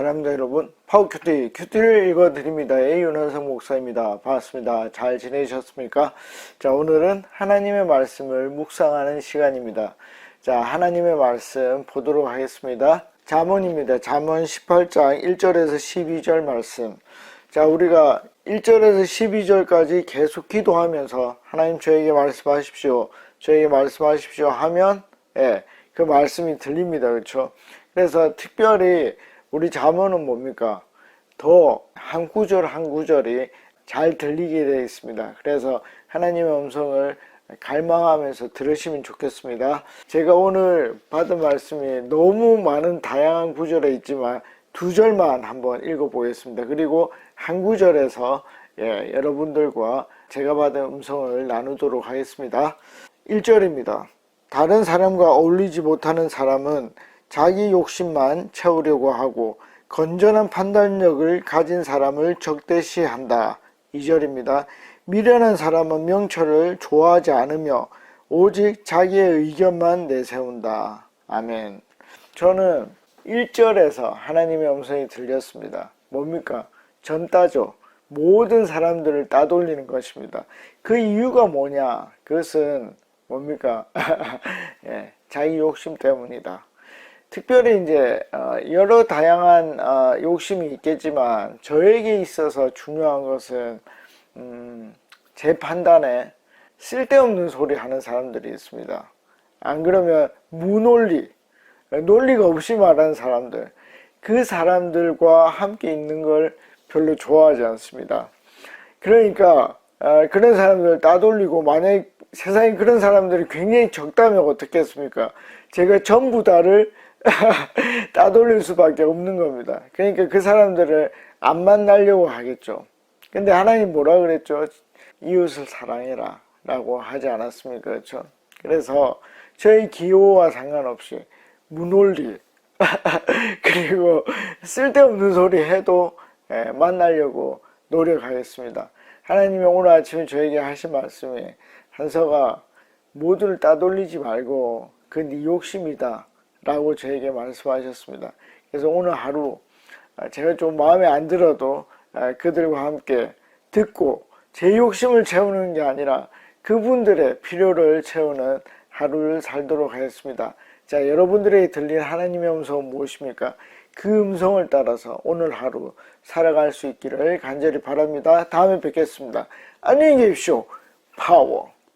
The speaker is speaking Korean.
사랑자 여러분, 파워 큐티, 큐티를 읽어드립니다. A윤원성 목사입니다. 반갑습니다. 잘 지내셨습니까? 자, 오늘은 하나님의 말씀을 묵상하는 시간입니다. 자, 하나님의 말씀 보도록 하겠습니다. 잠언입니다. 잠언 18장 1절에서 12절 말씀. 자, 우리가 1절에서 12절까지 계속 기도하면서 하나님 저에게 말씀하십시오. 저에게 말씀하십시오 하면, 예, 그 말씀이 들립니다. 그렇죠? 그래서 특별히 우리 잠언은 뭡니까? 더 한 구절 한 구절이 잘 들리게 되어 있습니다. 그래서 하나님의 음성을 갈망하면서 들으시면 좋겠습니다. 제가 오늘 받은 말씀이 너무 많은 다양한 구절에 있지만 두 절만 한번 읽어보겠습니다. 그리고 한 구절에서 예, 여러분들과 제가 받은 음성을 나누도록 하겠습니다. 1절입니다. 다른 사람과 어울리지 못하는 사람은 자기 욕심만 채우려고 하고 건전한 판단력을 가진 사람을 적대시한다. 2절입니다. 미련한 사람은 명철을 좋아하지 않으며 오직 자기의 의견만 내세운다. 아멘. 저는 1절에서 하나님의 음성이 들렸습니다. 뭡니까? 전 따죠. 모든 사람들을 따돌리는 것입니다. 그 이유가 뭐냐? 그것은 뭡니까? 예, 자기 욕심 때문이다. 특별히 이제 어, 여러 다양한 어, 욕심이 있겠지만 저에게 있어서 중요한 것은 음, 제 판단에 쓸데없는 소리 하는 사람들이 있습니다. 안 그러면 무논리, 논리가 없이 말하는 사람들, 그 사람들과 함께 있는 걸 별로 좋아하지 않습니다. 그러니까 어, 그런 사람들 따돌리고 만약 세상에 그런 사람들이 굉장히 적다면 어떻겠습니까? 제가 전부 다를 따돌릴 수밖에 없는 겁니다. 그러니까 그 사람들을 안 만나려고 하겠죠. 근데 하나님 뭐라 그랬죠? 이웃을 사랑해라 라고 하지 않았습니까? 그렇죠? 그래서 저희 기호와 상관없이 무논리 그리고 쓸데없는 소리 해도 예, 만나려고 노력하겠습니다. 하나님이 오늘 아침에 저에게 하신 말씀이 한서가 모두를 따돌리지 말고 그네 욕심이다 라고 저에게 말씀하셨습니다. 그래서 오늘 하루 아, 제가 좀 마음에 안 들어도 아, 그들과 함께 듣고 제 욕심을 채우는 게 아니라 그분들의 필요를 채우는 하루를 살도록 하겠습니다. 자, 여러분들에게 들린 하나님의 음성은 무엇입니까? 그 음성을 따라서 오늘 하루 살아갈 수 있기를 간절히 바랍니다. 다음에 뵙겠습니다. 안녕히 계십시오. 파워.